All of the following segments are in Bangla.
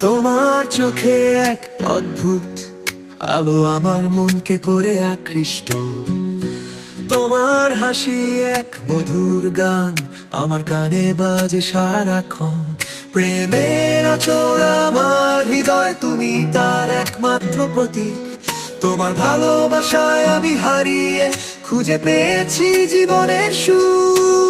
তোমার চোখে এক অদ্ভুত আলো আমার মনকে করে আকৃষ্ট। তোমার হাসি এক মধুর গান আমার কানে বাজে সারাক্ষণ। প্রেমের আচর আমার হৃদয়, তুমি তার একমাত্র প্রতীক। তোমার ভালোবাসায় আমি হারিয়ে খুঁজে পেয়েছি জীবনের সুর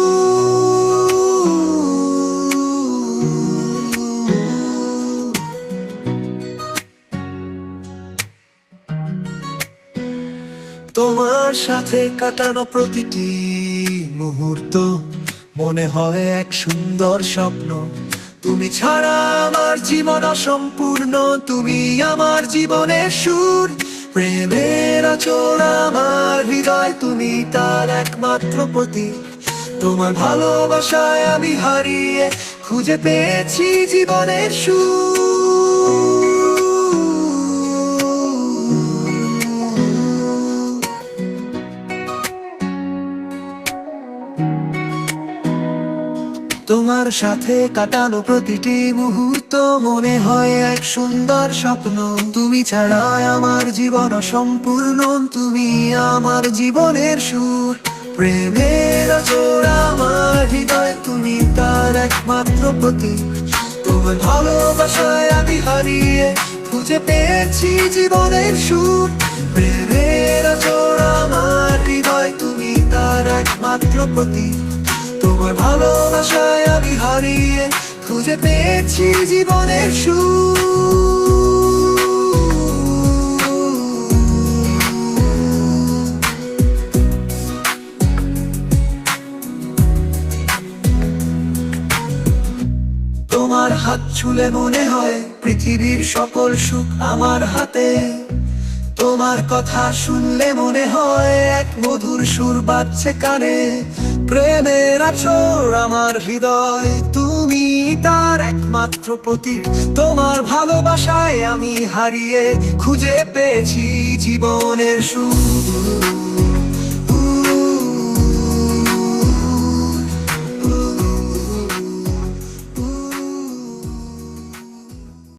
তোমার সাথে কাটানো প্রতিটি মুহূর্ত। মনে হয় এক সুন্দর স্বপ্ন। তুমি ছাড়া আমার জীবন অসম্পূর্ণ। তুমি আমার জীবনের সুর। প্রেমের আচর আমার হৃদয়, তুমি তার একমাত্র প্রতি তোমার ভালোবাসায় আমি হারিয়ে খুঁজে পেয়েছি জীবনের সুর। তোমার সাথে কাটানো প্রতিটি মুহূর্ত মনে হয় এক সুন্দর স্বপ্ন। তুমি ছাড়া আমার জীবন সম্পূর্ণ তুমি আমার জীবনের সুর। প্রেমের চোর আমার হৃদয়, তুমি তার একমাত্র প্রতি তোমার ভালোবাসায় আমি হারিয়ে খুঁজে পেয়েছি জীবনের সুর। প্রেমের চোর আমার হৃদয়, তুমি তার একমাত্র প্রতি তোমার ভালোবাসায় আমি হারিয়ে খুঁজে পেয়েছি জীবনের সুর। তোমার হাত ছুলে মনে হয় পৃথিবীর সকল সুখ আমার হাতে। তোমার কথা শুনলে মনে হয় এক মধুর সুর বাজছে কানে। প্রেমের আছর আমার হৃদয়, তুমি তার একমাত্র প্রতীক। তোমার ভালোবাসায় আমি হারিয়ে খুঁজে পেয়েছি জীবনের সুর।